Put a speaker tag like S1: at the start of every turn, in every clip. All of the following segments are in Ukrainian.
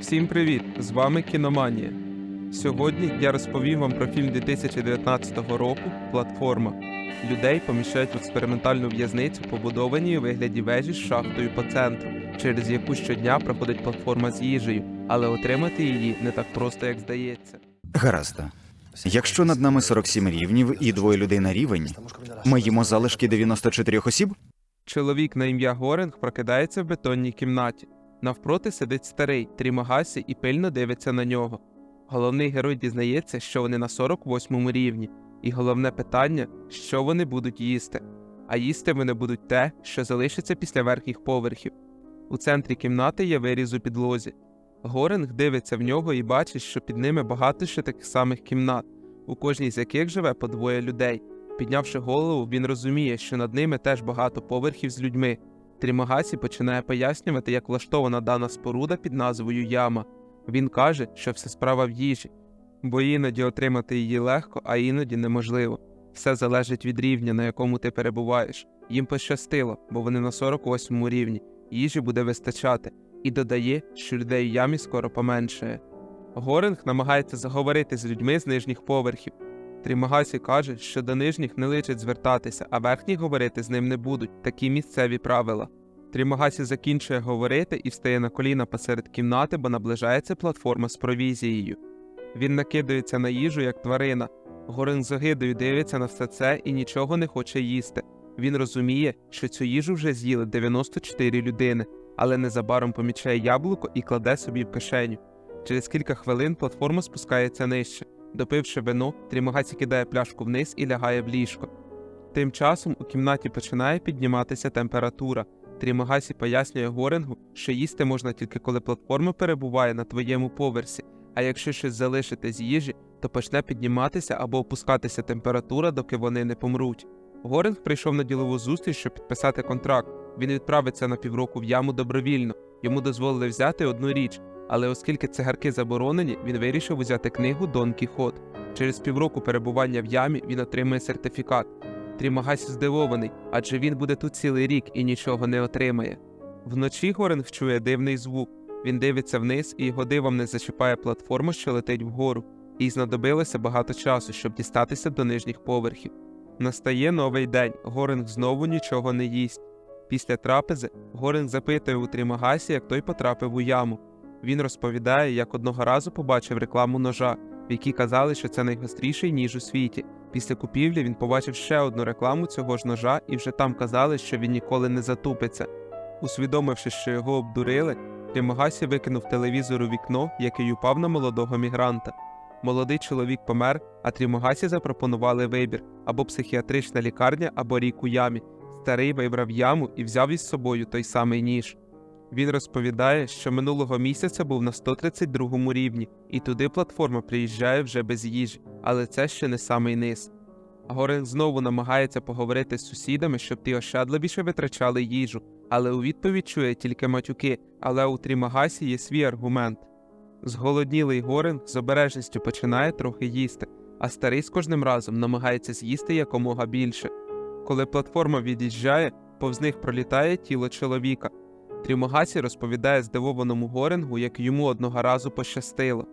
S1: Всім привіт! З вами Кіноманія. Сьогодні я розповім вам про фільм 2019 року Платформа. Людей поміщають в експериментальну в'язницю, побудованій у вигляді вежі з шахтою по центру, через яку щодня проходить платформа з їжею, але отримати її не так просто, як здається.
S2: Гаразд. Якщо над нами 47 рівнів і двоє людей на рівень, ми їмо залишки 94 осіб?
S1: Чоловік на ім'я Горинг прокидається в бетонній кімнаті. Навпроти сидить старий Трімагасі і пильно дивиться на нього. Головний герой дізнається, що вони на 48 рівні, і головне питання, що вони будуть їсти. А їсти вони будуть те, що залишиться після верхніх поверхів. У центрі кімнати є виріз у підлозі. Горинг дивиться в нього і бачить, що під ними багато ще таких самих кімнат, у кожній з яких живе по двоє людей. Піднявши голову, він розуміє, що над ними теж багато поверхів з людьми. Трімагасі починає пояснювати, як влаштована дана споруда під назвою Яма. Він каже, що все справа в їжі, бо іноді отримати її легко, а іноді неможливо. Все залежить від рівня, на якому ти перебуваєш. Їм пощастило, бо вони на 48 рівні, їжі буде вистачати, і додає, що людей в ямі скоро поменшає. Горинг намагається заговорити з людьми з нижніх поверхів. Трімагасі каже, що до нижніх не личить звертатися, а верхні говорити з ним не будуть такі місцеві правила. Трімагасі закінчує говорити і встає на коліна посеред кімнати, бо наближається платформа з провізією. Він накидається на їжу, як тварина. Горин з огидою дивиться на все це і нічого не хоче їсти. Він розуміє, що цю їжу вже з'їли 94 людини, але незабаром помічає яблуко і кладе собі в кишеню. Через кілька хвилин платформа спускається нижче. Допивши вино, Трімагасі кидає пляшку вниз і лягає в ліжко. Тим часом у кімнаті починає підніматися температура. Трімагасі пояснює Горенгу, що їсти можна тільки коли платформа перебуває на твоєму поверсі, а якщо щось залишити з їжі, то почне підніматися або опускатися температура, доки вони не помруть. Горинг прийшов на ділову зустріч, щоб підписати контракт. Він відправиться на півроку в яму добровільно. Йому дозволили взяти одну річ, але оскільки цигарки заборонені, він вирішив взяти книгу Дон Кіхот. Через півроку перебування в ямі він отримує сертифікат. Трімагасі здивований, адже він буде тут цілий рік і нічого не отримає. Вночі Горинг чує дивний звук. Він дивиться вниз і його дивом не зачіпає платформу, що летить вгору, і знадобилося багато часу, щоб дістатися до нижніх поверхів. Настає новий день. Горинг знову нічого не їсть. Після трапези Горинг запитує у Трімагасі, як той потрапив у яму. Він розповідає, як одного разу побачив рекламу ножа, в якій казали, що це найгостріший ніж у світі. Після купівлі він побачив ще одну рекламу цього ж ножа, і вже там казали, що він ніколи не затупиться. Усвідомивши, що його обдурили, Трімагасі викинув телевізор у вікно, який упав на молодого мігранта. Молодий чоловік помер, а Трімагасі запропонували вибір або психіатрична лікарня, або рік у ямі. Старий вибрав яму і взяв із собою той самий ніж. Він розповідає, що минулого місяця був на 132 рівні, і туди платформа приїжджає вже без їжі, але це ще не самий низ. Горин знову намагається поговорити з сусідами, щоб ті ощадливіше витрачали їжу, але у відповідь чує тільки матюки, але у Трімагасі є свій аргумент. Зголоднілий Горин з обережністю починає трохи їсти, а старий з кожним разом намагається з'їсти якомога більше. Коли платформа від'їжджає, повз них пролітає тіло чоловіка. Трімогасі розповідає здивованому Горенгу, як йому одного разу пощастило.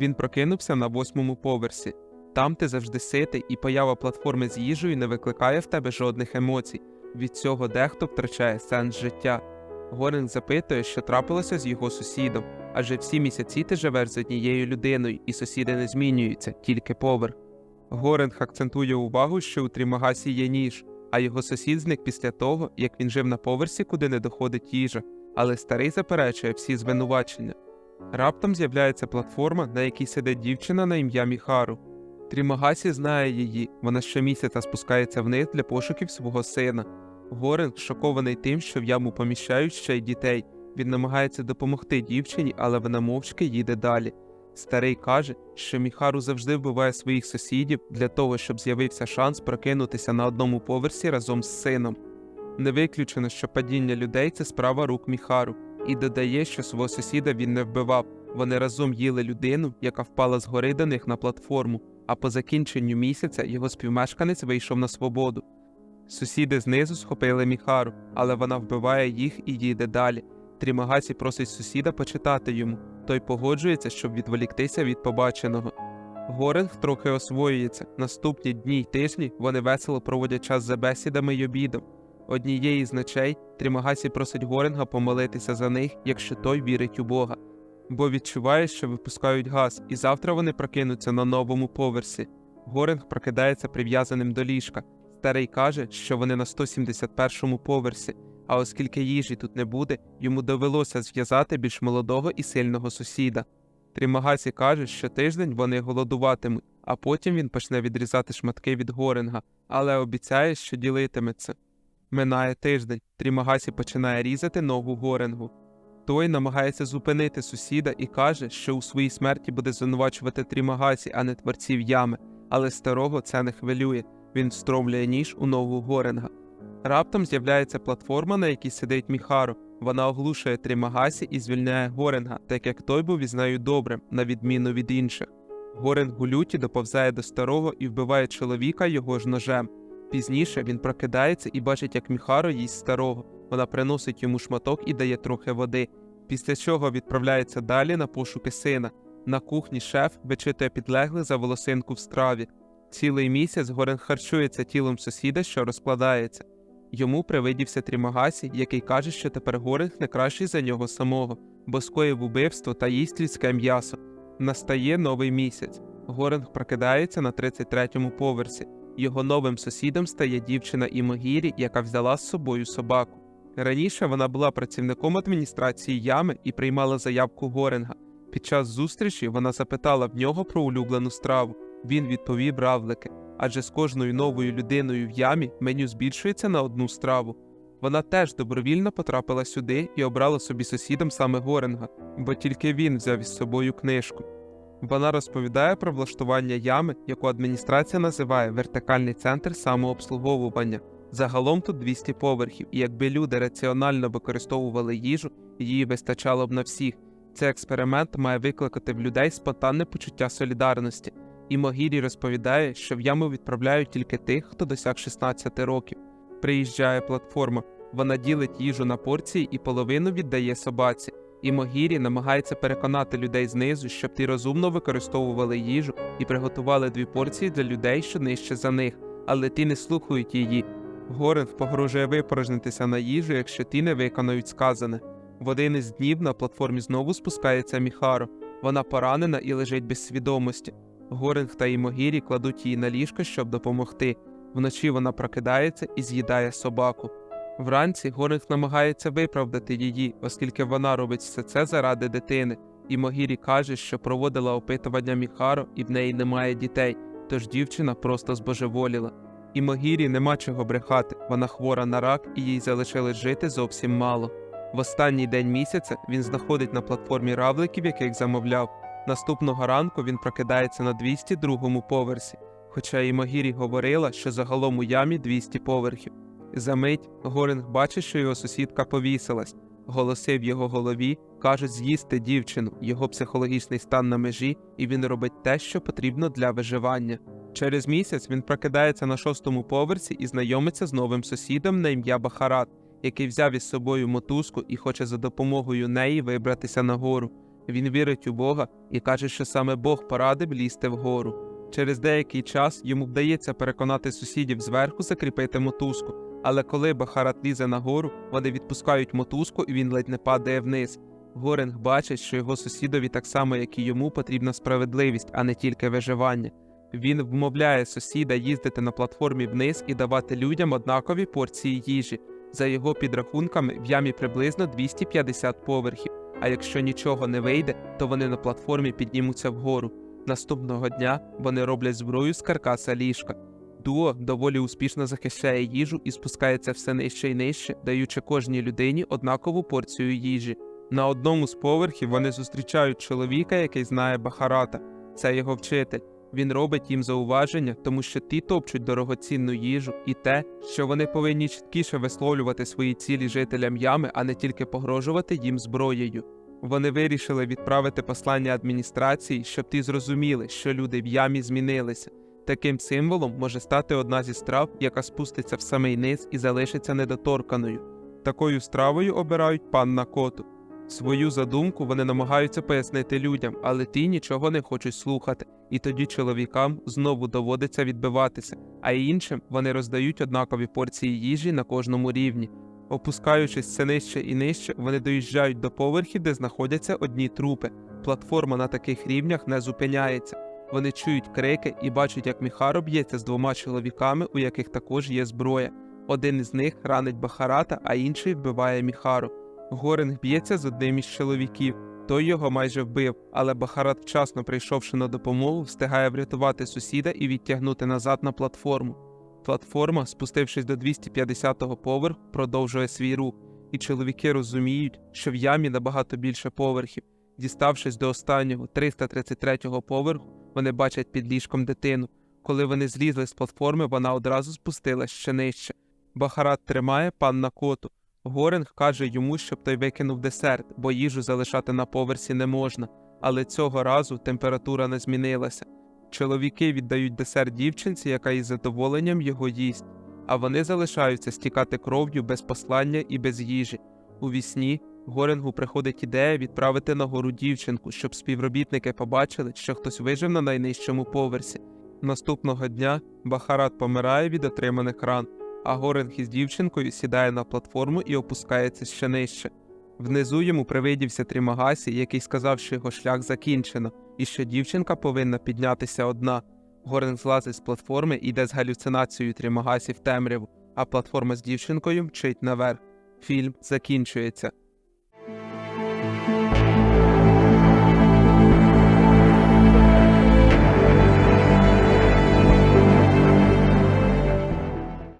S1: Він прокинувся на восьмому поверсі. Там ти завжди ситий, і поява платформи з їжею не викликає в тебе жодних емоцій. Від цього дехто втрачає сенс життя. Горинг запитує, що трапилося з його сусідом, адже всі місяці ти живеш з однією людиною, і сусіди не змінюються, тільки поверх. Горинг акцентує увагу, що у Трімагасі є ніж, а його сусід зник після того, як він жив на поверсі, куди не доходить їжа, але старий заперечує всі звинувачення. Раптом з'являється платформа, на якій сидить дівчина на ім'я Міхару. Трімагасі знає її, вона щомісяця спускається вниз для пошуків свого сина. Горинг шокований тим, що в яму поміщають ще й дітей. Він намагається допомогти дівчині, але вона мовчки їде далі. Старий каже, що Міхару завжди вбиває своїх сусідів для того, щоб з'явився шанс прокинутися на одному поверсі разом з сином. Не виключено, що падіння людей це справа рук Міхару, і додає, що свого сусіда він не вбивав. Вони разом їли людину, яка впала з гори до них на платформу, а по закінченню місяця його співмешканець вийшов на свободу. Сусіди знизу схопили Міхару, але вона вбиває їх і їде далі. Трімагасі просить сусіда почитати йому, той погоджується, щоб відволіктися від побаченого. Горинг трохи освоюється. Наступні дні й тижні вони весело проводять час за бесідами й обідом. Однієї з ночей Трімагасі просить Горинга помолитися за них, якщо той вірить у Бога, бо відчуває, що випускають газ, і завтра вони прокинуться на новому поверсі. Горинг прокидається прив'язаним до ліжка. Старий каже, що вони на 171-му поверсі, а оскільки їжі тут не буде, йому довелося зв'язати більш молодого і сильного сусіда. Трімагасі каже, що тиждень вони голодуватимуть, а потім він почне відрізати шматки від Горинга, але обіцяє, що ділитиметься. Минає тиждень, Трімагасі починає різати ногу Горенгу. Той намагається зупинити сусіда і каже, що у своїй смерті буде звинувачувати Трімагасі, а не творців ями, але старого це не хвилює. Він встромлює ніж у ногу Горенга. Раптом з'являється платформа, на якій сидить Міхаро. Вона оглушує Трімагасі і звільняє Горенга, так як той був із нею добрим, на відміну від інших. Горенг у люті доповзає до старого і вбиває чоловіка його ж ножем. Пізніше він прокидається і бачить, як Міхаро їсть старого. Вона приносить йому шматок і дає трохи води. Після чого відправляється далі на пошуки сина. На кухні шеф вичитує підлеглих за волосинку в страві. Цілий місяць Горен харчується тілом сусіда, що розкладається. Йому привидівся Трімагасі, який каже, що тепер Горинг не кращий за нього самого, бо скоїв убивство та їсть людське м'ясо. Настає новий місяць. Горинг прокидається на 33-му поверсі. Його новим сусідом стає дівчина Імогірі, яка взяла з собою собаку. Раніше вона була працівником адміністрації ями і приймала заявку Горинга. Під час зустрічі вона запитала в нього про улюблену страву. Він відповів равлики, адже з кожною новою людиною в ямі меню збільшується на одну страву. Вона теж добровільно потрапила сюди і обрала собі сусідом саме Горинга, бо тільки він взяв із собою книжку. Вона розповідає про влаштування ями, яку адміністрація називає вертикальний центр самообслуговування. Загалом тут 200 поверхів, і якби люди раціонально використовували їжу, її вистачало б на всіх. Цей експеримент має викликати в людей спонтанне почуття солідарності. І Могірі розповідає, що в яму відправляють тільки тих, хто досяг 16 років. Приїжджає платформа, вона ділить їжу на порції і половину віддає собаці. І Могірі намагається переконати людей знизу, щоб ті розумно використовували їжу і приготували дві порції для людей, що нижче за них, але ті не слухають її. Горинг погрожує випорожнитися на їжу, якщо ті не виконують сказане. В один із днів на платформі знову спускається Міхаро. Вона поранена і лежить без свідомості. Горинг та Імогірі кладуть її на ліжко, щоб допомогти. Вночі вона прокидається і з'їдає собаку. Вранці Горинг намагається виправдати її, оскільки вона робить все це заради дитини. Імогірі каже, що проводила опитування Міхаро і в неї немає дітей, тож дівчина просто збожеволіла. Імогірі нема чого брехати, вона хвора на рак і їй залишилось жити зовсім мало. В останній день місяця він знаходить на платформі равликів, яких замовляв. Наступного ранку він прокидається на 202-му поверсі, хоча Імогірі говорила, що загалом у ямі 200 поверхів. Замить Горинг бачить, що його сусідка повісилась. Голоси в його голові кажуть з'їсти дівчину, його психологічний стан на межі, і він робить те, що потрібно для виживання. Через місяць він прокидається на шостому поверсі і знайомиться з новим сусідом на ім'я Бахарат, який взяв із собою мотузку і хоче за допомогою неї вибратися нагору. Він вірить у Бога і каже, що саме Бог порадив лізти вгору. Через деякий час йому вдається переконати сусідів зверху закріпити мотузку, але коли Бахарат лізе нагору, вони відпускають мотузку і він ледь не падає вниз. Горинг бачить, що його сусідові так само, як і йому, потрібна справедливість, а не тільки виживання. Він вмовляє сусіда їздити на платформі вниз і давати людям однакові порції їжі. За його підрахунками, в ямі приблизно 250 поверхів. А якщо нічого не вийде, то вони на платформі піднімуться вгору. Наступного дня вони роблять зброю з каркаса ліжка. Дуо доволі успішно захищає їжу і спускається все нижче і нижче, даючи кожній людині однакову порцію їжі. На одному з поверхів вони зустрічають чоловіка, який знає Бахарата. Це його вчитель. Він робить їм зауваження, тому що ті топчуть дорогоцінну їжу і те, що вони повинні чіткіше висловлювати свої цілі жителям ями, а не тільки погрожувати їм зброєю. Вони вирішили відправити послання адміністрації, щоб ті зрозуміли, що люди в ямі змінилися. Таким символом може стати одна зі страв, яка спуститься в самий низ і залишиться недоторканою. Такою стравою обирають панна коту. Свою задумку вони намагаються пояснити людям, але ті нічого не хочуть слухати, і тоді чоловікам знову доводиться відбиватися, а іншим вони роздають однакові порції їжі на кожному рівні. Опускаючись все нижче і нижче, вони доїжджають до поверхів, де знаходяться одні трупи. Платформа на таких рівнях не зупиняється. Вони чують крики і бачать, як Міхаро б'ється з двома чоловіками, у яких також є зброя. Один із них ранить Бахарата, а інший вбиває Міхару. Горинг б'ється з одним із чоловіків. Той його майже вбив, але Бахарат, вчасно прийшовши на допомогу, встигає врятувати сусіда і відтягнути назад на платформу. Платформа, спустившись до 250-го поверху, продовжує свій рух, і чоловіки розуміють, що в ямі набагато більше поверхів. Діставшись до останнього 333-го поверху, вони бачать під ліжком дитину. Коли вони злізли з платформи, вона одразу спустилась ще нижче. Бахарат тримає панна коту. Горинг каже йому, щоб той викинув десерт, бо їжу залишати на поверсі не можна. Але цього разу температура не змінилася. Чоловіки віддають десерт дівчинці, яка із задоволенням його їсть, а вони залишаються стікати кров'ю без послання і без їжі. У вісні Горінгу приходить ідея відправити на гору дівчинку, щоб співробітники побачили, що хтось вижив на найнижчому поверсі. Наступного дня Бахарат помирає від отриманих ран, а Горинг із дівчинкою сідає на платформу і опускається ще нижче. Внизу йому привидівся Трімагасі, який сказав, що його шлях закінчено, і що дівчинка повинна піднятися одна. Горинг злазить з платформи і йде з галюцинацією Трімагасі в темряву, а платформа з дівчинкою мчить наверх. Фільм закінчується.